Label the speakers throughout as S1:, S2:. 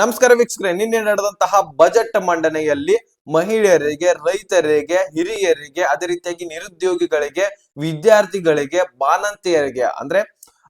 S1: ನಮಸ್ಕಾರ ವೀಕ್ಷಕರೇ, ನಿನ್ನೆ ನಡೆದಂತಹ ಬಜೆಟ್ ಮಂಡನೆಯಲ್ಲಿ ಮಹಿಳೆಯರಿಗೆ, ರೈತರಿಗೆ, ಹಿರಿಯರಿಗೆ, ಅದೇ ರೀತಿಯಾಗಿ ನಿರುದ್ಯೋಗಿಗಳಿಗೆ, ವಿದ್ಯಾರ್ಥಿಗಳಿಗೆ ಬಾಣಂತಿಯರಿಗೆ ಅಂದ್ರೆ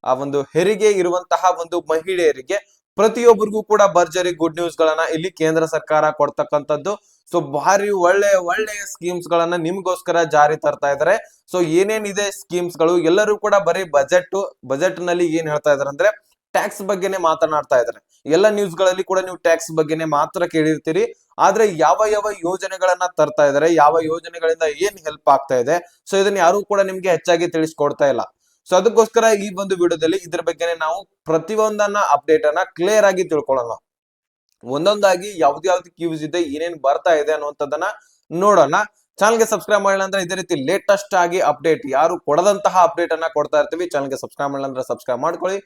S1: ಆ ಒಂದು ಹೆರಿಗೆ ಇರುವಂತಹ ಒಂದು ಮಹಿಳೆಯರಿಗೆ ಪ್ರತಿಯೊಬ್ಬರಿಗೂ ಕೂಡ ಭರ್ಜರಿ ಗುಡ್ ನ್ಯೂಸ್ ಗಳನ್ನ ಇಲ್ಲಿ ಕೇಂದ್ರ ಸರ್ಕಾರ ಕೊಡ್ತಕ್ಕಂಥದ್ದು. ಸೊ ಭಾರಿ ಒಳ್ಳೆ, ಒಳ್ಳೆಯ ಸ್ಕೀಮ್ಸ್ ಗಳನ್ನ ನಿಮ್ಗೋಸ್ಕರ ಜಾರಿ ತರ್ತಾ ಇದಾರೆ. ಸೊ ಏನೇನಿದೆ ಸ್ಕೀಮ್ಸ್ಗಳು? ಎಲ್ಲರೂ ಕೂಡ ಬರೀ ಬಜೆಟ್ ಬಜೆಟ್ನಲ್ಲಿ ಏನ್ ಹೇಳ್ತಾ ಇದಾರೆ ಅಂದ್ರೆ ಟ್ಯಾಕ್ಸ್ ಬಗ್ಗೆನೇ ಮಾತನಾಡ್ತಾ ಇದ್ದಾರೆ. ಎಲ್ಲ ನ್ಯೂಸ್ಗಳಲ್ಲಿ ಕೂಡ ನೀವು ಟ್ಯಾಕ್ಸ್ ಬಗ್ಗೆನೇ ಮಾತ್ರ ಕೇಳಿರ್ತೀರಿ. ಆದ್ರೆ ಯಾವ ಯಾವ ಯೋಜನೆಗಳನ್ನ ತರ್ತಾ ಇದಾರೆ ಯಾವ ಯೋಜನೆಗಳಿಂದ ಏನ್ ಹೆಲ್ಪ್ ಆಗ್ತಾ ಇದೆ ಸೊ ಇದನ್ನ ಯಾರು ಕೂಡ ನಿಮ್ಗೆ ಹೆಚ್ಚಾಗಿ ತಿಳಿಸ್ಕೊಡ್ತಾ ಇಲ್ಲ. ಸೊ ಅದಕ್ಕೋಸ್ಕರ ಈ ಒಂದು ವಿಡಿಯೋದಲ್ಲಿ ಇದ್ರ ಬಗ್ಗೆನೇ ನಾವು ಪ್ರತಿಯೊಂದನ್ನ ಅಪ್ಡೇಟ್ ಅನ್ನ ಕ್ಲಿಯರ್ ಆಗಿ ತಿಳ್ಕೊಳ್ಳೋಣ. ಒಂದೊಂದಾಗಿ ಯಾವ್ದು ಕ್ಯೂಸ್ ಯೂಸ್ ಇದೆ, ಏನೇನ್ ಬರ್ತಾ ಇದೆ ಅನ್ನುವಂಥದ್ದನ್ನ ನೋಡೋಣ. ಚಾನಲ್ಗೆ ಸಬ್ಸ್ಕ್ರೈಬ್ ಮಾಡಿಲ್ಲ ಅಂದ್ರೆ ಇದೇ ರೀತಿ ಲೇಟೆಸ್ಟ್ ಆಗಿ ಅಪ್ಡೇಟ್ ಯಾರು ಕೊಡದಂತಹ ಅಪ್ಡೇಟ್ ಅನ್ನ ಕೊಡ್ತಾ ಇರ್ತೀವಿ ಚಾನಲ್ಗೆ ಸಬ್ಸ್ಕ್ರೈಬ್ ಮಾಡಿಲ್ಲ ಅಂದ್ರೆ ಸಬ್ಸ್ಕ್ರೈಬ್ ಮಾಡ್ಕೊಳ್ಳಿ.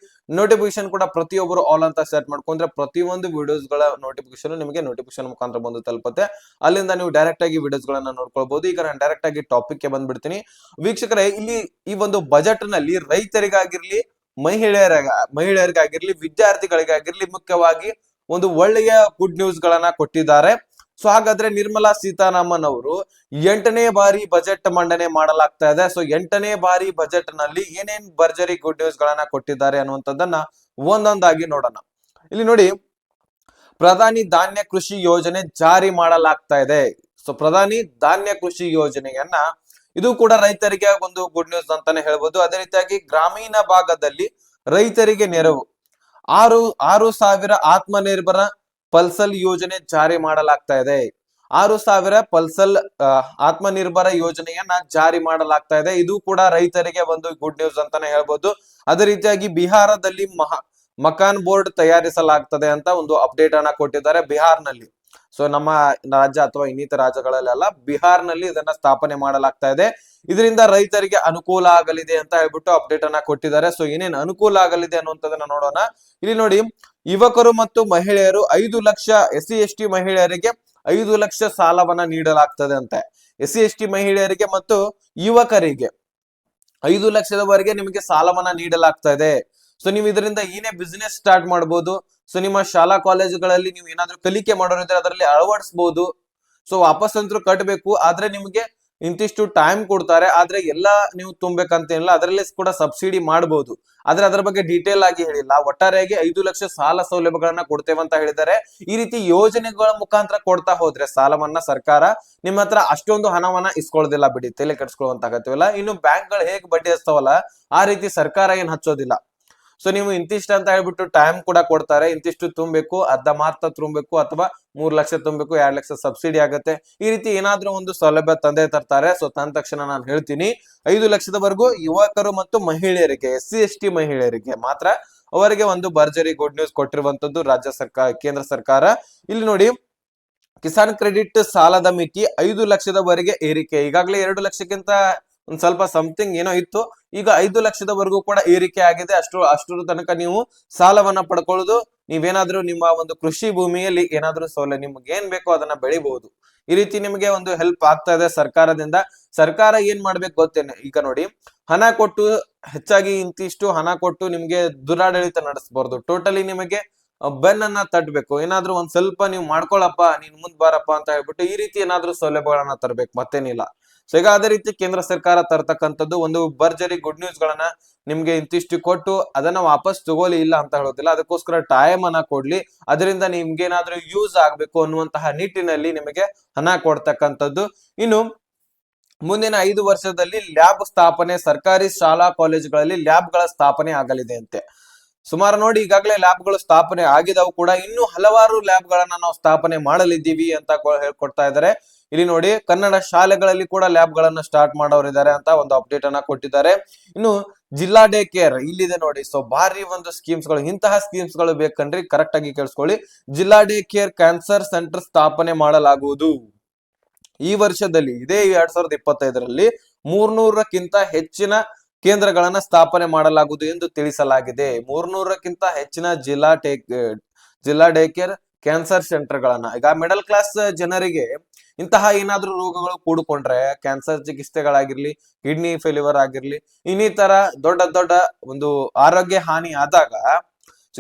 S1: ನೋಟಿಫಿಕೇಶನ್ ಕೂಡ ಪ್ರತಿಯೊಬ್ಬರು ಆಲ್ ಅಂತ ಸೆಟ್ ಮಾಡ್ಕೊಂಡ್ರೆ ಪ್ರತಿಯೊಂದು ವಿಡಿಯೋಸ್ಗಳ ನೋಟಿಫಿಕೇಶನ್ ನಿಮಗೆ ನೋಟಿಫಿಕೇಶನ್ ಮುಖಾಂತರ ಬಂದು ತಲುಪುತ್ತೆ. ಅಲ್ಲಿಂದ ನೀವು ಡೈರೆಕ್ಟ್ ಆಗಿ ವಿಡಿಯೋಸ್ ಗಳನ್ನ ನೋಡ್ಕೊಳ್ಬಹುದು ಈಗ ನಾನು ಡೈರೆಕ್ಟ್ ಆಗಿ ಟಾಪಿಕ್ಗೆ ಬಂದ್ಬಿಡ್ತೀನಿ. ವೀಕ್ಷಕರೇ, ಇಲ್ಲಿ ಈ ಒಂದು ಬಜೆಟ್ನಲ್ಲಿ ರೈತರಿಗಾಗಿರ್ಲಿ ಮಹಿಳೆಯರ ಮಹಿಳೆಯರಿಗಾಗಿರ್ಲಿ, ವಿದ್ಯಾರ್ಥಿಗಳಿಗಾಗಿರ್ಲಿ ಮುಖ್ಯವಾಗಿ ಒಂದು ಒಳ್ಳೆಯ ಗುಡ್ ನ್ಯೂಸ್ ಗಳನ್ನ ಕೊಟ್ಟಿದ್ದಾರೆ. ಸೊ ಹಾಗಾದ್ರೆ ನಿರ್ಮಲಾ ಸೀತಾರಾಮನ್ ಅವರು ಎಂಟನೇ ಬಾರಿ ಬಜೆಟ್ ಮಂಡನೆ ಮಾಡಲಾಗ್ತಾ ಇದೆ. ಸೊ ಎಂಟನೇ ಬಾರಿ ಬಜೆಟ್ನಲ್ಲಿ ಏನೇನ್ ಭರ್ಜರಿ ಗುಡ್ ನ್ಯೂಸ್ ಗಳನ್ನ ಕೊಟ್ಟಿದ್ದಾರೆ ಅನ್ನುವಂಥದ್ದನ್ನ ಒಂದೊಂದಾಗಿ ನೋಡೋಣ. ಇಲ್ಲಿ ನೋಡಿ, ಪ್ರಧಾನಿ ಧಾನ್ಯ ಕೃಷಿ ಯೋಜನೆ ಜಾರಿ ಮಾಡಲಾಗ್ತಾ ಇದೆ. ಸೊ ಪ್ರಧಾನಿ ಧಾನ್ಯ ಕೃಷಿ ಯೋಜನೆಯನ್ನ ಇದು ಕೂಡ ರೈತರಿಗೆ ಒಂದು ಗುಡ್ ನ್ಯೂಸ್ ಅಂತಾನೆ ಹೇಳ್ಬೋದು. ಅದೇ ರೀತಿಯಾಗಿ ಗ್ರಾಮೀಣ ಭಾಗದಲ್ಲಿ ರೈತರಿಗೆ ನೆರವು. ಆರು ಆರು ಸಾವಿರ ಆತ್ಮನಿರ್ಭರ ಪಲ್ಸಲ್ ಯೋಜನೆ ಜಾರಿ ಮಾಡಲಾಗ್ತಾ ಇದೆ. ಆರು ಸಾವಿರ ಪಲ್ಸಲ್ ಆತ್ಮನಿರ್ಭರ ಯೋಜನೆಯನ್ನ ಜಾರಿ ಮಾಡಲಾಗ್ತಾ ಇದೆ. ಇದು ಕೂಡ ರೈತರಿಗೆ ಒಂದು ಗುಡ್ ನ್ಯೂಸ್ ಅಂತಾನೆ ಹೇಳ್ಬೋದು. ಅದೇ ರೀತಿಯಾಗಿ ಬಿಹಾರದಲ್ಲಿ ಮಹಾ ಮಕಾನ್ ಬೋರ್ಡ್ ತಯಾರಿಸಲಾಗ್ತದೆ ಅಂತ ಒಂದು ಅಪ್ಡೇಟ್ ಅನ್ನ ಕೊಟ್ಟಿದ್ದಾರೆ ಬಿಹಾರ್ನಲ್ಲಿ. ಸೊ ನಮ್ಮ ರಾಜ್ಯ ಅಥವಾ ಇನ್ನಿತರ ರಾಜ್ಯಗಳಲ್ಲೆಲ್ಲ ಬಿಹಾರ್ನಲ್ಲಿ ಇದನ್ನ ಸ್ಥಾಪನೆ ಮಾಡಲಾಗ್ತಾ ಇದೆ. ಇದರಿಂದ ರೈತರಿಗೆ ಅನುಕೂಲ ಆಗಲಿದೆ ಅಂತ ಹೇಳ್ಬಿಟ್ಟು ಅಪ್ಡೇಟ್ ಅನ್ನ ಕೊಟ್ಟಿದ್ದಾರೆ. ಸೊ ಏನೇನು ಅನುಕೂಲ ಆಗಲಿದೆ ಅನ್ನುವಂಥದ್ದನ್ನ ನೋಡೋಣ. ಇಲ್ಲಿ ನೋಡಿ, ಯುವಕರು ಮತ್ತು ಮಹಿಳೆಯರು ಐದು lakh S C S T ಮಹಿಳೆಯರಿಗೆ ಐದು ಲಕ್ಷ ಸಾಲವನ್ನ ನೀಡಲಾಗ್ತದೆ ಅಂತೆ. ಎಸ್ ಸಿ ಎಸ್ ಟಿ ಮಹಿಳೆಯರಿಗೆ ಮತ್ತು ಯುವಕರಿಗೆ ಐದು ಲಕ್ಷದವರೆಗೆ ನಿಮಗೆ ಸಾಲವನ್ನ ನೀಡಲಾಗ್ತಾ ಇದೆ. ಸೊ ನೀವು ಇದರಿಂದ ಏನೇ ಬಿಸ್ನೆಸ್ ಸ್ಟಾರ್ಟ್ ಮಾಡಬಹುದು ಸೊ ನಿಮ್ಮ ಶಾಲಾ ಕಾಲೇಜುಗಳಲ್ಲಿ ನೀವು ಏನಾದ್ರೂ ಕಲಿಕೆ ಮಾಡೋರಿದ್ರೆ ಅದರಲ್ಲಿ ಅಳವಡಿಸಬಹುದು ಸೊ ವಾಪಸ್ ಅಂತರೂ ಕಟ್ಟಬೇಕು ಆದ್ರೆ ನಿಮಗೆ ಇಂತಿಷ್ಟು ಟೈಮ್ ಕೊಡ್ತಾರೆ, ಆದ್ರೆ ಎಲ್ಲ ನೀವು ತುಂಬೇಕಂತೇನಿಲ್ಲ, ಅದರಲ್ಲಿ ಕೂಡ ಸಬ್ಸಿಡಿ ಮಾಡಬಹುದು ಆದ್ರೆ ಅದರ ಬಗ್ಗೆ ಡೀಟೇಲ್ ಆಗಿ ಹೇಳಿಲ್ಲ, ಒಟ್ಟಾರೆಯಾಗಿ ಐದು ಲಕ್ಷ ಸಾಲ ಸೌಲಭ್ಯಗಳನ್ನ ಕೊಡ್ತೇವೆ ಅಂತ ಹೇಳಿದ್ದಾರೆ. ಈ ರೀತಿ ಯೋಜನೆಗಳ ಮುಖಾಂತರ ಕೊಡ್ತಾ ಹೋದ್ರೆ ಸಾಲವನ್ನ ಸರ್ಕಾರ, ನಿಮ್ಮ ಹತ್ರ ಅಷ್ಟೊಂದು ಹಣವನ್ನ ಇಸ್ಕೊಳ್ಳೋದಿಲ್ಲ ಬಿಡಿ, ತಲೆ ಕಟ್ಸ್ಕೊಳ್ಳುವಂತ ಇನ್ನು ಬ್ಯಾಂಕ್ಗಳು ಹೇಗೆ ಬಡ್ಡಿ ಹಚ್ತಾವಲ್ಲ, ಆ ರೀತಿ ಸರ್ಕಾರ ಏನ್ ಹಚ್ಚೋದಿಲ್ಲ. ಸೊ ನೀವು ಇಂತಿಷ್ಟು ಅಂತ ಹೇಳ್ಬಿಟ್ಟು ಟೈಮ್ ಕೂಡ ಕೊಡ್ತಾರೆ. ಇಂತಿಷ್ಟು ತುಂಬಬೇಕು, ಅರ್ಧ ಮಾತ್ರ ತುಂಬಬೇಕು ಅಥವಾ ಮೂರ್ ಲಕ್ಷ ತುಂಬಬೇಕು, ಎರಡು ಲಕ್ಷ ಸಬ್ಸಿಡಿ ಆಗುತ್ತೆ. ಈ ರೀತಿ ಏನಾದ್ರೂ ಒಂದು ಸೌಲಭ್ಯ ತಂದೆ ತರ್ತಾರೆ. ಸೊ ತಂದ ತಕ್ಷಣ ನಾನು ಹೇಳ್ತೀನಿ, ಐದು ಲಕ್ಷದವರೆಗೂ ಯುವಕರು ಮತ್ತು ಮಹಿಳೆಯರಿಗೆ, ಎಸ್ ಸಿ ಮಹಿಳೆಯರಿಗೆ ಮಾತ್ರ ಅವರಿಗೆ ಒಂದು ಭರ್ಜರಿ ಗುಡ್ ನ್ಯೂಸ್ ಕೊಟ್ಟಿರುವಂತದ್ದು ರಾಜ್ಯ ಸರ್ಕಾರ, ಕೇಂದ್ರ ಸರ್ಕಾರ. ಇಲ್ಲಿ ನೋಡಿ, ಕಿಸಾನ್ ಕ್ರೆಡಿಟ್ ಸಾಲದ ಮಿತಿ ಐದು ಲಕ್ಷದವರೆಗೆ ಏರಿಕೆ. ಈಗಾಗಲೇ ಎರಡು ಲಕ್ಷಕ್ಕಿಂತ ಒಂದ್ ಸ್ವಲ್ಪ ಸಮಥಿಂಗ್ ಏನೋ ಇತ್ತು. ಈಗ ಐದು ಲಕ್ಷದವರೆಗೂ ಕೂಡ ಏರಿಕೆ ಆಗಿದೆ. ಅಷ್ಟು, ಅಷ್ಟರ ತನಕ ನೀವು ಸಾಲವನ್ನ ಪಡ್ಕೊಳ್ಳೋದು. ನೀವೇನಾದ್ರೂ ನಿಮ್ಮ ಒಂದು ಕೃಷಿ ಭೂಮಿಯಲ್ಲಿ ಏನಾದ್ರೂ ಸೌಲಭ್ಯ, ನಿಮ್ಗೆ ಏನ್ ಬೇಕೋ ಅದನ್ನ ಬೆಳಿಬಹುದು. ಈ ರೀತಿ ನಿಮಗೆ ಒಂದು ಹೆಲ್ಪ್ ಆಗ್ತಾ ಇದೆ ಸರ್ಕಾರದಿಂದ. ಸರ್ಕಾರ ಏನ್ ಮಾಡ್ಬೇಕು ಗೊತ್ತೇನೆ? ಈಗ ನೋಡಿ, ಹಣ ಕೊಟ್ಟು ಹೆಚ್ಚಾಗಿ ಇಂತಿಷ್ಟು ಹಣ ಕೊಟ್ಟು ನಿಮ್ಗೆ ದುರಾಡಳಿತ ನಡೆಸಬಾರ್ದು. ಟೋಟಲಿ ನಿಮಗೆ ಬೆನ್ ಬೆನ್ನನ್ನ ತಟ್ಟಬೇಕು ಏನಾದ್ರೂ ಒಂದ್ ಸ್ವಲ್ಪ ನೀವು ಮಾಡ್ಕೊಳಪ್ಪ, ನೀನ್ ಮುಂದ್ ಬಾರಪ್ಪ ಅಂತ ಹೇಳ್ಬಿಟ್ಟು ಈ ರೀತಿ ಏನಾದ್ರೂ ಸೌಲಭ್ಯಗಳನ್ನ ತರಬೇಕು. ಮತ್ತೇನಿಲ್ಲ. ಸೊ ಈಗ ಅದೇ ರೀತಿ ಕೇಂದ್ರ ಸರ್ಕಾರ ತರ್ತಕ್ಕಂಥದ್ದು ಒಂದು ಭರ್ಜರಿ ಗುಡ್ ನ್ಯೂಸ್ ಗಳನ್ನ ನಿಮ್ಗೆ ಇಂತಿಷ್ಟು ಕೊಟ್ಟು ಅದನ್ನ ವಾಪಸ್ ತಗೋಲಿ ಇಲ್ಲ ಅಂತ ಹೇಳೋದಿಲ್ಲ. ಅದಕ್ಕೋಸ್ಕರ ಟೈಮ್ ಅನ್ನ ಕೊಡ್ಲಿ. ಅದರಿಂದ ನಿಮ್ಗೆ ಏನಾದ್ರೂ ಯೂಸ್ ಆಗ್ಬೇಕು ಅನ್ನುವಂತಹ ನಿಟ್ಟಿನಲ್ಲಿ ನಿಮಗೆ ಹಣ ಕೊಡ್ತಕ್ಕಂಥದ್ದು. ಇನ್ನು ಮುಂದಿನ ಐದು ವರ್ಷದಲ್ಲಿ ಲ್ಯಾಬ್ ಸ್ಥಾಪನೆ, ಸರ್ಕಾರಿ ಶಾಲಾ ಕಾಲೇಜುಗಳಲ್ಲಿ ಲ್ಯಾಬ್ಗಳ ಸ್ಥಾಪನೆ ಆಗಲಿದೆ ಅಂತೆ. ಸುಮಾರು ನೋಡಿ, ಈಗಾಗಲೇ ಲ್ಯಾಬ್ಗಳು ಸ್ಥಾಪನೆ ಆಗಿದವು ಕೂಡ. ಇನ್ನು ಹಲವಾರು ಲ್ಯಾಬ್ಗಳನ್ನ ನಾವು ಸ್ಥಾಪನೆ ಮಾಡಲಿದ್ದೀವಿ ಅಂತ ಹೇಳ್ಕೊಡ್ತಾ ಇದ್ದಾರೆ. ಇಲ್ಲಿ ನೋಡಿ ಕನ್ನಡ ಶಾಲೆಗಳಲ್ಲಿ ಕೂಡ ಲ್ಯಾಬ್ ಗಳನ್ನ ಸ್ಟಾರ್ಟ್ ಮಾಡೋರಿದ್ದಾರೆ ಅಂತ ಒಂದು ಅಪ್ಡೇಟ್ ಅನ್ನ ಕೊಟ್ಟಿದ್ದಾರೆ. ಇನ್ನು ಜಿಲ್ಲಾ ಡೇ ಕೇರ್ ಇಲ್ಲಿದೆ ನೋಡಿ. ಸೊ ಭಾರಿ ಒಂದು ಸ್ಕೀಮ್ಸ್ಗಳು, ಇಂತಹ ಸ್ಕೀಮ್ಸ್ಗಳು ಬೇಕಂದ್ರೆ ಕರೆಕ್ಟ್ ಆಗಿ ಕೇಳಿಸ್ಕೊಳ್ಳಿ. ಜಿಲ್ಲಾ ಡೇ ಕೇರ್ ಕ್ಯಾನ್ಸರ್ ಸೆಂಟರ್ ಸ್ಥಾಪನೆ ಮಾಡಲಾಗುವುದು. ಈ ವರ್ಷದಲ್ಲಿ, ಇದೇ ಎರಡ್ ಸಾವಿರದ ಇಪ್ಪತ್ತೈದರಲ್ಲಿ ಮೂರ್ನೂರಕ್ಕಿಂತ ಹೆಚ್ಚಿನ ಕೇಂದ್ರಗಳನ್ನ ಸ್ಥಾಪನೆ ಮಾಡಲಾಗುವುದು ಎಂದು ತಿಳಿಸಲಾಗಿದೆ. ಮೂರ್ನೂರಕ್ಕಿಂತ ಹೆಚ್ಚಿನ ಜಿಲ್ಲಾ ಟೇಕ್ ಜಿಲ್ಲಾ ಡೇ ಕೇರ್ ಕ್ಯಾನ್ಸರ್ ಸೆಂಟರ್ ಗಳನ್ನ ಈಗ ಮಿಡಲ್ ಕ್ಲಾಸ್ ಜನರಿಗೆ ಇಂತಹ ಏನಾದ್ರೂ ರೋಗಗಳು ಕೂಡಿಕೊಂಡ್ರೆ ಕ್ಯಾನ್ಸರ್ ಚಿಕಿತ್ಸೆಗಳಾಗಿರ್ಲಿ ಕಿಡ್ನಿ ಫೇಲ್ಯೂರ್ ಆಗಿರ್ಲಿ, ಇನ್ನಿತರ ದೊಡ್ಡ ದೊಡ್ಡ ಒಂದು ಆರೋಗ್ಯ ಹಾನಿ ಆದಾಗ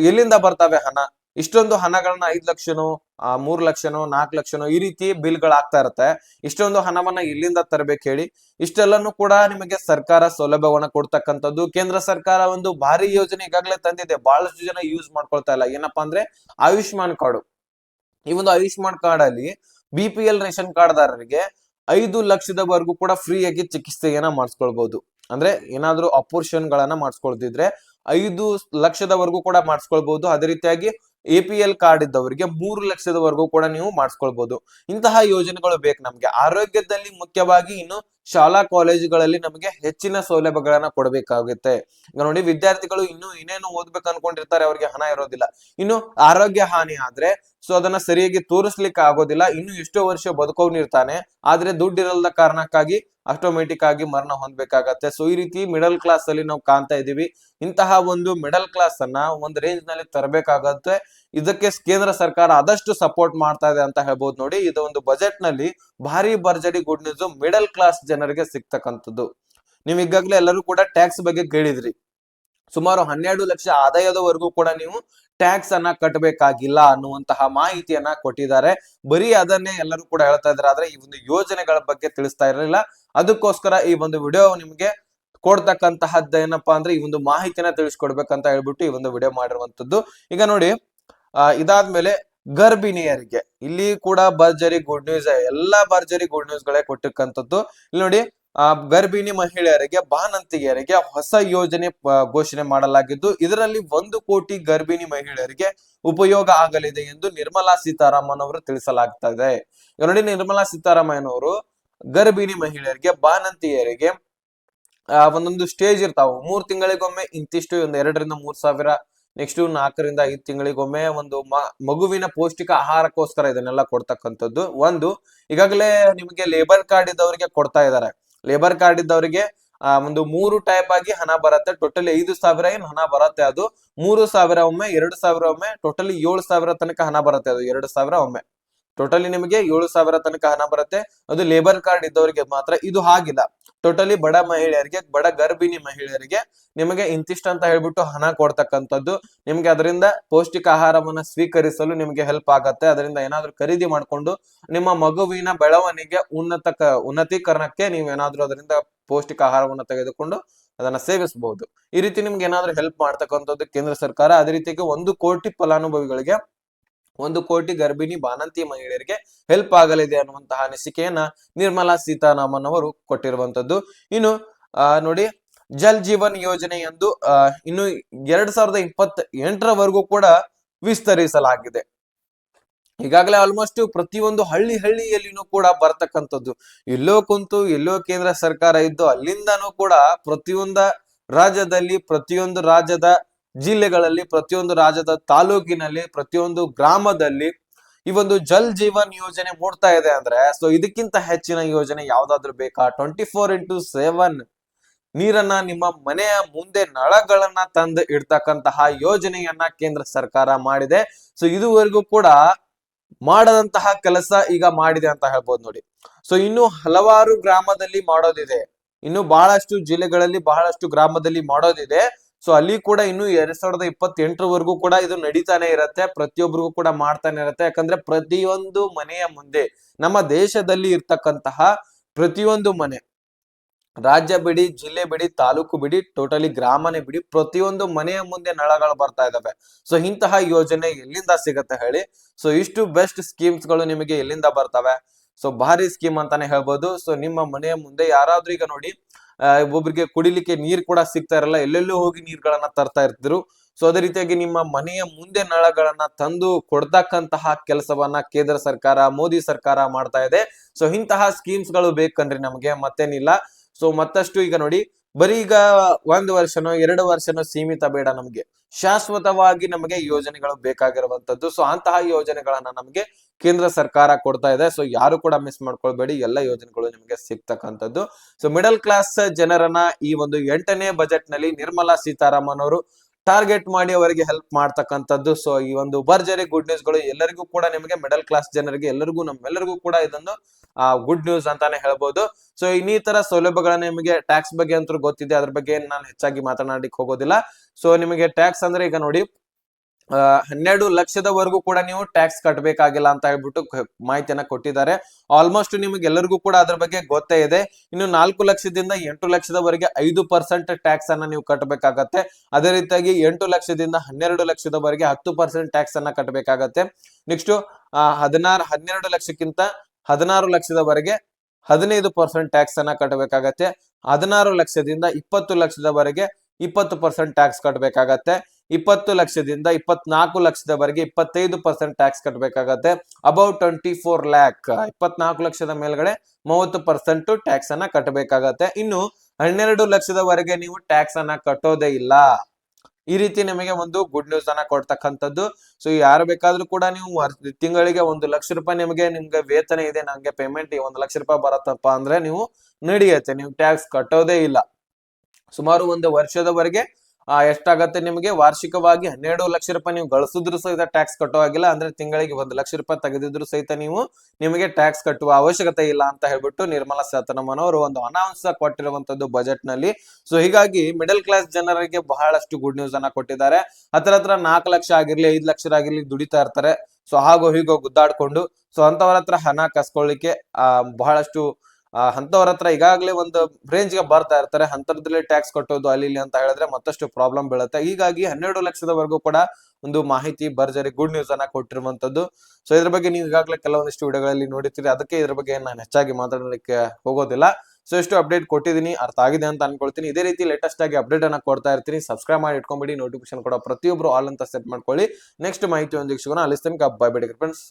S1: ಎಲ್ಲಿಂದ ಬರ್ತವೆ ಹಣ? ಇಷ್ಟೊಂದು ಹಣಗಳನ್ನ ಐದ್ ಲಕ್ಷನೋ, ಆ, ಮೂರ್ ಲಕ್ಷನೋ, ನಾಲ್ಕು ಲಕ್ಷನೋ ಈ ರೀತಿ ಬಿಲ್ಗಳು ಆಗ್ತಾ ಇರುತ್ತೆ. ಇಷ್ಟೊಂದು ಹಣವನ್ನ ಇಲ್ಲಿಂದ ತರಬೇಕು ಹೇಳಿ? ಇಷ್ಟೆಲ್ಲನೂ ಕೂಡ ನಿಮಗೆ ಸರ್ಕಾರ ಸೌಲಭ್ಯವನ್ನ ಕೊಡ್ತಕ್ಕಂಥದ್ದು. ಕೇಂದ್ರ ಸರ್ಕಾರ ಒಂದು ಭಾರಿ ಯೋಜನೆ ಈಗಾಗಲೇ ತಂದಿದೆ. ಬಹಳಷ್ಟು ಜನ ಯೂಸ್ ಮಾಡ್ಕೊಳ್ತಾ ಇಲ್ಲ. ಏನಪ್ಪಾ ಅಂದ್ರೆ ಆಯುಷ್ಮಾನ್ ಕಾರ್ಡ್. ಈ ಒಂದು ಆಯುಷ್ಮಾನ್ ಕಾರ್ಡ್ ಅಲ್ಲಿ ಬಿ ಪಿ ಎಲ್ ರೇಷನ್ ಕಾರ್ಡ್ದಾರರಿಗೆ ಐದು ಲಕ್ಷದವರೆಗೂ ಕೂಡ ಫ್ರೀ ಆಗಿ ಚಿಕಿತ್ಸೆಯನ್ನ ಮಾಡಿಸ್ಕೊಳ್ಬಹುದು ಅಂದ್ರೆ ಏನಾದ್ರೂ ಅಪೋರ್ಷನ್ ಗಳನ್ನ ಮಾಡಿಸ್ಕೊಳ್ತಿದ್ರೆ ಐದು ಲಕ್ಷದವರೆಗೂ ಕೂಡ ಮಾಡಿಸ್ಕೊಳ್ಬಹುದು ಅದೇ ರೀತಿಯಾಗಿ ಎ ಪಿ ಎಲ್ ಕಾರ್ಡ್ ಇದ್ದವರಿಗೆ ಮೂರು ಲಕ್ಷದವರೆಗೂ ಕೂಡ ನೀವು ಮಾಡಿಸ್ಕೊಳ್ಬಹುದು ಇಂತಹ ಯೋಜನೆಗಳು ಬೇಕು ನಮ್ಗೆ. ಆರೋಗ್ಯದಲ್ಲಿ ಮುಖ್ಯವಾಗಿ ಇನ್ನು ಶಾಲಾ ಕಾಲೇಜುಗಳಲ್ಲಿ ನಮಗೆ ಹೆಚ್ಚಿನ ಸೌಲಭ್ಯಗಳನ್ನ ಕೊಡಬೇಕಾಗುತ್ತೆ. ನೋಡಿ ವಿದ್ಯಾರ್ಥಿಗಳು ಇನ್ನು ಇನ್ನೇನು ಓದ್ಬೇಕು ಅನ್ಕೊಂಡಿರ್ತಾರೆ, ಅವರಿಗೆ ಹಣ ಇರೋದಿಲ್ಲ. ಇನ್ನು ಆರೋಗ್ಯ ಹಾನಿ ಆದ್ರೆ ಸೊ ಅದನ್ನ ಸರಿಯಾಗಿ ತೋರಿಸ್ಲಿಕ್ಕೆ ಆಗೋದಿಲ್ಲ. ಇನ್ನು ಎಷ್ಟೋ ವರ್ಷ ಬದುಕೋನಿರ್ತಾನೆ ಆದ್ರೆ ದುಡ್ಡು ಇರಲ್ದ ಕಾರಣಕ್ಕಾಗಿ ಆಟೋಮೆಟಿಕ್ ಆಗಿ ಮರಣ ಹೊಂದ್ಬೇಕಾಗತ್ತೆ. ಸೊ ಈ ರೀತಿ ಮಿಡಲ್ ಕ್ಲಾಸ್ ಅಲ್ಲಿ ನಾವು ಕಾಣ್ತಾ ಇದೀವಿ ಇಂತಹ ಒಂದು ಮಿಡಲ್ ಕ್ಲಾಸ್ ಅನ್ನ ಒಂದು ರೇಂಜ್ನಲ್ಲಿ ತರಬೇಕಾಗತ್ತೆ. ಇದಕ್ಕೆ ಕೇಂದ್ರ ಸರ್ಕಾರ ಆದಷ್ಟು ಸಪೋರ್ಟ್ ಮಾಡ್ತಾ ಇದೆ ಅಂತ ಹೇಳ್ಬೋದು ನೋಡಿ. ಇದು ಒಂದು ಬಜೆಟ್ನಲ್ಲಿ ಭಾರಿ ಭರ್ಜರಿ ಗುಡ್ ನ್ಯೂಸ್ ಮಿಡಲ್ ಕ್ಲಾಸ್ ಜನರಿಗೆ ಸಿಗ್ತಕ್ಕಂಥದ್ದು. ನೀವು ಈಗಾಗಲೇ ಎಲ್ಲರೂ ಕೂಡ ಟ್ಯಾಕ್ಸ್ ಬಗ್ಗೆ ಕೇಳಿದ್ರಿ. ಸುಮಾರು ಹನ್ನೆರಡು ಲಕ್ಷ ಆದಾಯದವರೆಗೂ ಕೂಡ ನೀವು ಟ್ಯಾಕ್ಸ್ ಅನ್ನ ಕಟ್ಟಬೇಕಾಗಿಲ್ಲ ಅನ್ನುವಂತಹ ಮಾಹಿತಿಯನ್ನ ಕೊಟ್ಟಿದ್ದಾರೆ. ಬರೀ ಅದನ್ನೇ ಎಲ್ಲರೂ ಕೂಡ ಹೇಳ್ತಾ ಇದ್ದಾರೆ. ಆದ್ರೆ ಈ ಒಂದು ಯೋಜನೆಗಳ ಬಗ್ಗೆ ತಿಳಿಸ್ತಾ ಇರಲಿಲ್ಲ. ಅದಕ್ಕೋಸ್ಕರ ಈ ಒಂದು ವಿಡಿಯೋ ನಿಮ್ಗೆ ಕೊಡ್ತಕ್ಕಂತಹದ್ದು ಏನಪ್ಪಾ ಅಂದ್ರೆ ಈ ಒಂದು ಮಾಹಿತಿನ ತಿಳಿಸ್ಕೊಡ್ಬೇಕಂತ ಹೇಳ್ಬಿಟ್ಟು ಈ ಒಂದು ವಿಡಿಯೋ ಮಾಡಿರುವಂತದ್ದು ಈಗ ನೋಡಿ ಇದಾದ್ಮೇಲೆ ಗರ್ಭಿಣಿಯರಿಗೆ. ಇಲ್ಲಿ ಕೂಡ ಭರ್ಜರಿ ಗುಡ್ ನ್ಯೂಸ್ ಎಲ್ಲಾ ಭರ್ಜರಿ ಗುಡ್ ನ್ಯೂಸ್ ಗಳೇ ಕೊಟ್ಟಿಕ್ಕಂಥದ್ದು. ಇಲ್ಲಿ ನೋಡಿ, ಆ, ಗರ್ಭಿಣಿ ಮಹಿಳೆಯರಿಗೆ, ಬಾಣಂತಿಯರಿಗೆ ಹೊಸ ಯೋಜನೆ ಘೋಷಣೆ ಮಾಡಲಾಗಿದ್ದು, ಇದರಲ್ಲಿ ಒಂದು ಕೋಟಿ ಗರ್ಭಿಣಿ ಮಹಿಳೆಯರಿಗೆ ಉಪಯೋಗ ಆಗಲಿದೆ ಎಂದು ನಿರ್ಮಲಾ ಸೀತಾರಾಮನ್ ಅವರು ತಿಳಿಸಲಾಗ್ತಾ ಇದೆ ನೋಡಿ, ನಿರ್ಮಲಾ ಸೀತಾರಾಮನ್ ಅವರು ಗರ್ಭಿಣಿ ಮಹಿಳೆಯರಿಗೆ, ಬಾಣಂತಿಯರಿಗೆ, ಆ, ಒಂದೊಂದು ಸ್ಟೇಜ್ ಇರ್ತಾವ. ಮೂರ್ ತಿಂಗಳಿಗೊಮ್ಮೆ, ಇಂತಿಷ್ಟು, ಒಂದ್ ಎರಡರಿಂದ ಮೂರ್ ಸಾವಿರ ನೆಕ್ಸ್ಟ್ ನಾಲ್ಕರಿಂದ ಐದು ತಿಂಗಳಿಗೊಮ್ಮೆ ಒಂದು ಮಗುವಿನ ಪೌಷ್ಟಿಕ ಆಹಾರಕ್ಕೋಸ್ಕರ ಇದನ್ನೆಲ್ಲ ಕೊಡ್ತಕ್ಕಂಥದ್ದು. ಒಂದು, ಈಗಾಗಲೇ ನಿಮಗೆ ಲೇಬರ್ ಕಾರ್ಡ್ ಇದ್ದವರಿಗೆ ಕೊಡ್ತಾ ಇದ್ದಾರೆ. ಲೇಬರ್ ಕಾರ್ಡ್ ಇದ್ದವರಿಗೆ, ಆ, ಒಂದು ಮೂರು ಟೈಪ್ ಆಗಿ ಹಣ ಬರುತ್ತೆ. ಟೋಟಲಿ ಐದು ಸಾವಿರ ಏನ್ ಹಣ ಬರುತ್ತೆ ಅದು? ಮೂರು ಸಾವಿರ ಒಮ್ಮೆ, ಎರಡು ಸಾವಿರ ಒಮ್ಮೆ ಟೋಟಲಿ ಏಳು ಸಾವಿರ ತನಕ ಹಣ ಬರುತ್ತೆ ಅದು, ಎರಡು ಸಾವಿರ ಒಮ್ಮೆ. ಟೋಟಲಿ ನಿಮಗೆ ಏಳು ಸಾವಿರ ತನಕ ಹಣ ಬರುತ್ತೆ. ಅದು ಲೇಬರ್ ಕಾರ್ಡ್ ಇದ್ದವರಿಗೆ ಮಾತ್ರ ಇದು ಹಾಗಿಲ್ಲ ಟೋಟಲಿ ಬಡ ಮಹಿಳೆಯರಿಗೆ, ಬಡ ಗರ್ಭಿಣಿ ಮಹಿಳೆಯರಿಗೆ ನಿಮಗೆ ಇಂತಿಷ್ಟ ಅಂತ ಹೇಳ್ಬಿಟ್ಟು ಹಣ ಕೊಡ್ತಕ್ಕಂಥದ್ದು. ನಿಮ್ಗೆ ಅದರಿಂದ ಪೌಷ್ಟಿಕ ಆಹಾರವನ್ನ ಸ್ವೀಕರಿಸಲು ನಿಮಗೆ ಹೆಲ್ಪ್ ಆಗತ್ತೆ. ಅದರಿಂದ ಏನಾದ್ರೂ ಖರೀದಿ ಮಾಡ್ಕೊಂಡು ನಿಮ್ಮ ಮಗುವಿನ ಬೆಳವಣಿಗೆ ಉನ್ನತ ಉನ್ನತೀಕರಣಕ್ಕೆ ನೀವು ಏನಾದ್ರೂ ಅದರಿಂದ ಪೌಷ್ಟಿಕ ಆಹಾರವನ್ನ ತೆಗೆದುಕೊಂಡು ಅದನ್ನ ಸೇವಿಸಬಹುದು. ಈ ರೀತಿ ನಿಮ್ಗೆ ಏನಾದ್ರೂ ಹೆಲ್ಪ್ ಮಾಡ್ತಕ್ಕಂಥದ್ದು ಕೇಂದ್ರ ಸರ್ಕಾರ, ಅದೇ ರೀತಿಯಾಗಿ ಒಂದು ಕೋಟಿ ಫಲಾನುಭವಿಗಳಿಗೆ ಒಂದು ಕೋಟಿ ಗರ್ಭಿಣಿ ಬಾಣಂತಿ ಮಹಿಳೆಯರಿಗೆ ಹೆಲ್ಪ್ ಆಗಲಿದೆ ಅನ್ನುವಂತಹ ಅನಿಸಿಕೆಯನ್ನ ನಿರ್ಮಲಾ ಸೀತಾರಾಮನ್ ಅವರು ಕೊಟ್ಟಿರುವಂತದ್ದು ಇನ್ನು ನೋಡಿ, ಜಲ್ ಜೀವನ್ ಯೋಜನೆ ಎಂದು ಇನ್ನು ಎರಡ್ ಸಾವಿರದ ಇಪ್ಪತ್ತ ಎಂಟರವರೆಗೂ ಕೂಡ ವಿಸ್ತರಿಸಲಾಗಿದೆ. ಈಗಾಗಲೇ ಆಲ್ಮೋಸ್ಟ್ ಪ್ರತಿಯೊಂದು ಹಳ್ಳಿ ಹಳ್ಳಿಯಲ್ಲಿನೂ ಕೂಡ ಬರ್ತಕ್ಕಂಥದ್ದು. ಎಲ್ಲೋ ಕುಂತು, ಎಲ್ಲೋ ಕೇಂದ್ರ ಸರ್ಕಾರ ಇದ್ದು ಅಲ್ಲಿಂದನೂ ಕೂಡ ಪ್ರತಿಯೊಂದ ರಾಜ್ಯದಲ್ಲಿ ಪ್ರತಿಯೊಂದು ರಾಜ್ಯದ ಜಿಲ್ಲೆಗಳಲ್ಲಿ ಪ್ರತಿಯೊಂದು ರಾಜ್ಯದ ತಾಲೂಕಿನಲ್ಲಿ ಪ್ರತಿಯೊಂದು ಗ್ರಾಮದಲ್ಲಿ ಈ ಒಂದು ಜಲ್ ಜೀವನ್ ಯೋಜನೆ ಮೂಡ್ತಾ ಇದೆ ಅಂದ್ರೆ ಸೊ ಇದಕ್ಕಿಂತ ಹೆಚ್ಚಿನ ಯೋಜನೆ ಯಾವ್ದಾದ್ರು ಬೇಕಾ? ಟ್ವೆಂಟಿ ಫೋರ್ ಇಂಟು ಸೆವೆನ್ ನೀರನ್ನ ನಿಮ್ಮ ಮನೆಯ ಮುಂದೆ ನಳಗಳನ್ನ ತಂದು ಇಡ್ತಕ್ಕಂತಹ ಯೋಜನೆಯನ್ನ ಕೇಂದ್ರ ಸರ್ಕಾರ ಮಾಡಿದೆ. ಸೊ ಇದುವರೆಗೂ ಕೂಡ ಮಾಡದಂತಹ ಕೆಲಸ ಈಗ ಮಾಡಿದೆ ಅಂತ ಹೇಳ್ಬೋದು ನೋಡಿ. ಸೊ ಇನ್ನು ಹಲವಾರು ಗ್ರಾಮದಲ್ಲಿ ಮಾಡೋದಿದೆ. ಇನ್ನು ಬಹಳಷ್ಟು ಜಿಲ್ಲೆಗಳಲ್ಲಿ ಬಹಳಷ್ಟು ಗ್ರಾಮದಲ್ಲಿ ಮಾಡೋದಿದೆ. ಸೊ ಅಲ್ಲಿ ಕೂಡ ಇನ್ನು ಎರಡ್ ಸಾವಿರದ ಇಪ್ಪತ್ತೆಂಟರವರೆಗೂ ಕೂಡ ಇದು ನಡೀತಾನೆ ಇರತ್ತೆ. ಪ್ರತಿಯೊಬ್ಬರಿಗೂ ಕೂಡ ಮಾಡ್ತಾನೆ ಇರತ್ತೆ. ಯಾಕಂದ್ರೆ ಪ್ರತಿಯೊಂದು ಮನೆಯ ಮುಂದೆ, ನಮ್ಮ ದೇಶದಲ್ಲಿ ಇರ್ತಕ್ಕಂತಹ ಪ್ರತಿಯೊಂದು ಮನೆ, ರಾಜ್ಯ ಬಿಡಿ, ಜಿಲ್ಲೆ ಬಿಡಿ, ತಾಲೂಕು ಬಿಡಿ ಟೋಟಲಿ ಗ್ರಾಮನೇ ಬಿಡಿ, ಪ್ರತಿಯೊಂದು ಮನೆಯ ಮುಂದೆ ನಳಗಳು ಬರ್ತಾ ಇದಾವೆ. ಸೊ ಇಂತಹ ಯೋಜನೆ ಎಲ್ಲಿಂದ ಸಿಗತ್ತೆ ಹೇಳಿ? ಸೊ ಇಷ್ಟು ಬೆಸ್ಟ್ ಸ್ಕೀಮ್ಸ್ಗಳು ನಿಮಗೆ ಎಲ್ಲಿಂದ ಬರ್ತವೆ? ಸೊ ಭಾರಿ ಸ್ಕೀಮ್ ಅಂತಾನೆ ಹೇಳ್ಬೋದು. ಸೊ ನಿಮ್ಮ ಮನೆಯ ಮುಂದೆ ಯಾರಾದ್ರೂ ಈಗ ನೋಡಿ ಒಬ್ಬೊಬ್ರಿಗೆ ಕುಡಿಲಿಕ್ಕೆ ನೀರ್ ಕೂಡ ಸಿಗ್ತಾ ಇರಲ್ಲ, ಎಲ್ಲೆಲ್ಲೂ ಹೋಗಿ ನೀರ್ಗಳನ್ನ ತರ್ತಾ ಇರ್ತಿದ್ರು. ಸೊ ಅದೇ ರೀತಿಯಾಗಿ ನಿಮ್ಮ ಮನೆಯ ಮುಂದೆ ನಳಗಳನ್ನ ತಂದು ಕೊಡ್ತಕ್ಕಂತಹ ಕೆಲಸವನ್ನ ಕೇಂದ್ರ ಸರ್ಕಾರ, ಮೋದಿ ಸರ್ಕಾರ ಮಾಡ್ತಾ ಇದೆ. ಸೊ ಇಂತಹ ಸ್ಕೀಮ್ಸ್ಗಳು ಬೇಕಂದ್ರೆ ನಮಗೆ ಮತ್ತೇನಿಲ್ಲ. ಸೊ ಮತ್ತಷ್ಟು ಈಗ ನೋಡಿ, ಬರೀ ಈಗ ಒಂದು ವರ್ಷನೋ, ಎರಡು ವರ್ಷನೋ ಸೀಮಿತ ಬೇಡ ನಮಗೆ. ಶಾಶ್ವತವಾಗಿ ನಮಗೆ ಯೋಜನೆಗಳು ಬೇಕಾಗಿರುವಂತದ್ದು. ಸೊ ಅಂತಹ ಯೋಜನೆಗಳನ್ನ ನಮಗೆ ಕೇಂದ್ರ ಸರ್ಕಾರ ಕೊಡ್ತಾ ಇದೆ. ಸೊ ಯಾರು ಕೂಡ ಮಿಸ್ ಮಾಡ್ಕೊಳ್ಬೇಡಿ. ಎಲ್ಲ ಯೋಜನೆಗಳು ನಿಮಗೆ ಸಿಗ್ತಕ್ಕಂಥದ್ದು. ಸೊ ಮಿಡಲ್ ಕ್ಲಾಸ್ ಜನರನ್ನ ಈ ಒಂದು ಎಂಟನೇ ಬಜೆಟ್ನಲ್ಲಿ ನಿರ್ಮಲಾ ಸೀತಾರಾಮನ್ ಅವರು ಟಾರ್ಗೆಟ್ ಮಾಡಿ ಅವರಿಗೆ ಹೆಲ್ಪ್ ಮಾಡ್ತಕ್ಕಂಥದ್ದು. ಸೊ ಈ ಒಂದು ಭರ್ಜರಿ ಗುಡ್ ನ್ಯೂಸ್ಗಳು ಎಲ್ಲರಿಗೂ ಕೂಡ ನಿಮಗೆ ಮಿಡಲ್ ಕ್ಲಾಸ್ ಜನರಿಗೆ ಎಲ್ಲರಿಗೂ ನಮ್ಮೆಲ್ಲರಿಗೂ ಕೂಡ ಇದೊಂದು ಗುಡ್ ನ್ಯೂಸ್ ಅಂತಾನೆ ಹೇಳ್ಬೋದು. ಸೊ ಇನ್ನಿತರ ಸೌಲಭ್ಯಗಳನ್ನ ನಿಮಗೆ ಟ್ಯಾಕ್ಸ್ ಬಗ್ಗೆ ಅಂತೂ ಗೊತ್ತಿದೆ. ಅದ್ರ ಬಗ್ಗೆ ನಾನು ಹೆಚ್ಚಾಗಿ ಮಾತನಾಡಿಕ್ ಹೋಗೋದಿಲ್ಲ. ಸೊ ನಿಮಗೆ ಟ್ಯಾಕ್ಸ್ ಅಂದ್ರೆ ಈಗ ನೋಡಿ ಆ, ಹನ್ನೆರಡು ಲಕ್ಷದವರೆಗೂ ಕೂಡ ನೀವು ಟ್ಯಾಕ್ಸ್ ಕಟ್ಟಬೇಕಾಗಿಲ್ಲ ಅಂತ ಹೇಳ್ಬಿಟ್ಟು ಮಾಹಿತಿಯನ್ನ ಕೊಟ್ಟಿದ್ದಾರೆ. ಆಲ್ಮೋಸ್ಟ್ ನಿಮಗೆ ಎಲ್ಲರಿಗೂ ಕೂಡ ಅದ್ರ ಬಗ್ಗೆ ಗೊತ್ತೇ ಇದೆ. ಇನ್ನು ನಾಲ್ಕು ಲಕ್ಷದಿಂದ ಎಂಟು ಲಕ್ಷದವರೆಗೆ ಐದು ಪರ್ಸೆಂಟ್ ಟ್ಯಾಕ್ಸ್ ಅನ್ನ ನೀವು ಕಟ್ಟಬೇಕಾಗತ್ತೆ ಅದೇ ರೀತಿಯಾಗಿ ಎಂಟು ಲಕ್ಷದಿಂದ ಹನ್ನೆರಡು ಲಕ್ಷದವರೆಗೆ ಹತ್ತು ಪರ್ಸೆಂಟ್ ಟ್ಯಾಕ್ಸ್ ಅನ್ನ ಕಟ್ಟಬೇಕಾಗತ್ತೆ ನೆಕ್ಸ್ಟ್ ಹದಿನಾರು, ಹನ್ನೆರಡು ಲಕ್ಷಕ್ಕಿಂತ ಹದಿನಾರು ಲಕ್ಷದವರೆಗೆ ಹದಿನೈದು ಪರ್ಸೆಂಟ್ ಟ್ಯಾಕ್ಸ್ ಅನ್ನ ಕಟ್ಟಬೇಕಾಗತ್ತೆ ಹದಿನಾರು ಲಕ್ಷದಿಂದ ಇಪ್ಪತ್ತು ಲಕ್ಷದವರೆಗೆ ಇಪ್ಪತ್ತು ಪರ್ಸೆಂಟ್ ಟ್ಯಾಕ್ಸ್ ಕಟ್ಟಬೇಕಾಗತ್ತೆ ಇಪ್ಪತ್ತು ಲಕ್ಷದಿಂದ ಇಪ್ಪತ್ನಾಲ್ಕು ಲಕ್ಷದವರೆಗೆ ಇಪ್ಪತ್ತೈದು ಪರ್ಸೆಂಟ್ ಟ್ಯಾಕ್ಸ್ ಕಟ್ಟಬೇಕಾಗತ್ತೆ ಅಬೌಟ್ ಟ್ವೆಂಟಿ ಫೋರ್ ಲ್ಯಾಕ್ ಇಪ್ಪತ್ನಾಲ್ಕು ಲಕ್ಷದ ಮೇಲ್ಗಡೆ ಮೂವತ್ತು ಪರ್ಸೆಂಟ್ ಟ್ಯಾಕ್ಸ್ ಅನ್ನ ಕಟ್ಟಬೇಕಾಗತ್ತೆ ಇನ್ನು ಹನ್ನೆರಡು ಲಕ್ಷದವರೆಗೆ ನೀವು ಟ್ಯಾಕ್ಸ್ ಅನ್ನ ಕಟ್ಟೋದೇ ಇಲ್ಲ. ಈ ರೀತಿ ನಿಮಗೆ ಒಂದು ಗುಡ್ ನ್ಯೂಸ್ ಅನ್ನ ಕೊಡ್ತಕ್ಕಂಥದ್ದು. ಸೊ ಯಾರು ಬೇಕಾದ್ರೂ ಕೂಡ ನೀವು ತಿಂಗಳಿಗೆ ಒಂದು ಲಕ್ಷ ರೂಪಾಯಿ ನಿಮಗೆ, ನಿಮ್ಗೆ ವೇತನ ಇದೆ, ನಂಗೆ ಪೇಮೆಂಟ್ ಒಂದು ಲಕ್ಷ ರೂಪಾಯಿ ಬರತ್ತಪ್ಪ ಅಂದ್ರೆ ನೀವು ನಡೆಯುತ್ತೆ. ನೀವು ಟ್ಯಾಕ್ಸ್ ಕಟ್ಟೋದೇ ಇಲ್ಲ. ಸುಮಾರು ಒಂದು ವರ್ಷದವರೆಗೆ ಆ, ಎಷ್ಟಾಗತ್ತೆ ನಿಮಗೆ? ವಾರ್ಷಿಕವಾಗಿ ಹನ್ನೆರಡು ಲಕ್ಷ ರೂಪಾಯಿ ನೀವು ಗಳಿಸಿದ್ರು ಸಹಿತ ಟ್ಯಾಕ್ಸ್ ಕಟ್ಟೋ ಆಗಿಲ್ಲ ಅಂದ್ರೆ ತಿಂಗಳಿಗೆ ಒಂದು ಲಕ್ಷ ರೂಪಾಯಿ ತೆಗೆದಿದ್ರು ಸಹಿತ ನೀವು ನಿಮಗೆ ಟ್ಯಾಕ್ಸ್ ಕಟ್ಟುವ ಅವಶ್ಯಕತೆ ಇಲ್ಲ ಅಂತ ಹೇಳ್ಬಿಟ್ಟು ನಿರ್ಮಲಾ ಸೀತಾರಾಮನ್ ಅವರು ಒಂದು ಅನೌನ್ಸ್ ಕೊಟ್ಟಿರುವಂತದ್ದು ಬಜೆಟ್ನಲ್ಲಿ ಸೊ ಹೀಗಾಗಿ ಮಿಡಲ್ ಕ್ಲಾಸ್ ಜನರಿಗೆ ಬಹಳಷ್ಟು ಗುಡ್ ನ್ಯೂಸ್ ಅನ್ನ ಕೊಟ್ಟಿದ್ದಾರೆ. ಹತ್ರ ಹತ್ರ ನಾಲ್ಕು ಲಕ್ಷ ಆಗಿರ್ಲಿ, ಐದು ಲಕ್ಷ ಆಗಿರ್ಲಿ ದುಡಿತಾ ಇರ್ತಾರೆ. ಸೊ ಹಾಗೋ ಹೀಗೋ ಗುದ್ದಾಡ್ಕೊಂಡು ಸೊ ಅಂತವ್ರ ಹತ್ರ ಹಣ ಕಸ್ಕೊಳ್ಳಿಕ್ಕೆ ಬಹಳಷ್ಟು ಅಂತವ್ರ ಹತ್ರ ಈಗಾಗಲೇ ಒಂದು ರೇಂಜ್ಗೆ ಬರ್ತಾ ಇರ್ತಾರೆ. ಅಂತರದಲ್ಲಿ ಟ್ಯಾಕ್ಸ್ ಕಟ್ಟೋದು, ಅಲ್ಲಿ ಇಲ್ಲಿ ಅಂತ ಹೇಳಿದ್ರೆ ಮತ್ತಷ್ಟು ಪ್ರಾಬ್ಲಮ್ ಬೀಳುತ್ತೆ. ಹೀಗಾಗಿ ಹನ್ನೆರಡು ಲಕ್ಷದವರೆಗೂ ಕೂಡ ಒಂದು ಮಾಹಿತಿ, ಭರ್ಜರಿ ಗುಡ್ ನ್ಯೂಸ್ ಅನ್ನ ಕೊಟ್ಟಿರುವಂತದ್ದು ಸೊ ಇದ್ರ ಬಗ್ಗೆ ನೀವು ಈಗಾಗಲೇ ಕೆಲವೊಂದಿಷ್ಟು ವಿಡಿಯೋಗಳಲ್ಲಿ ನೋಡಿರ್ತೀರಿ. ಅದಕ್ಕೆ ಇದ್ರ ಬಗ್ಗೆ ನಾನು ಹೆಚ್ಚಾಗಿ ಮಾತಾಡಲಿಕ್ಕೆ ಹೋಗೋದಿಲ್ಲ. ಸೊ ಇಷ್ಟು ಅಪ್ಡೇಟ್ ಕೊಟ್ಟಿದ್ದೀನಿ. ಅರ್ಥ ಆಗಿದೆ ಅಂತ ಅನ್ಕೊಳ್ತೀನಿ. ಇದೇ ರೀತಿ ಲೇಟೆಸ್ಟ್ ಆಗಿ ಅಪ್ಡೇಟ್ ಅನ್ನ ಕೊಡ್ತಾ ಇರ್ತೀನಿ. ಸಬ್ಸ್ಕ್ರೈಬ್ ಮಾಡಿ ಇಟ್ಕೊಂಬಿಡಿ. ನೋಟಿಫಿಕೇಶನ್ ಕೂಡ ಪ್ರತಿಯೊಬ್ರು ಆಲ್ ಅಂತ ಸೆಟ್ ಮಾಡ್ಕೊಳ್ಳಿ. ನೆಕ್ಸ್ಟ್ ಮಾಹಿತಿ ಒಂದಿಗೆ ಸಿಗೋಣ. ಅಲ್ಲಿ ತನಕ ಬಾಯ್ ಬಿಡಿ ಫ್ರೆಂಡ್ಸ್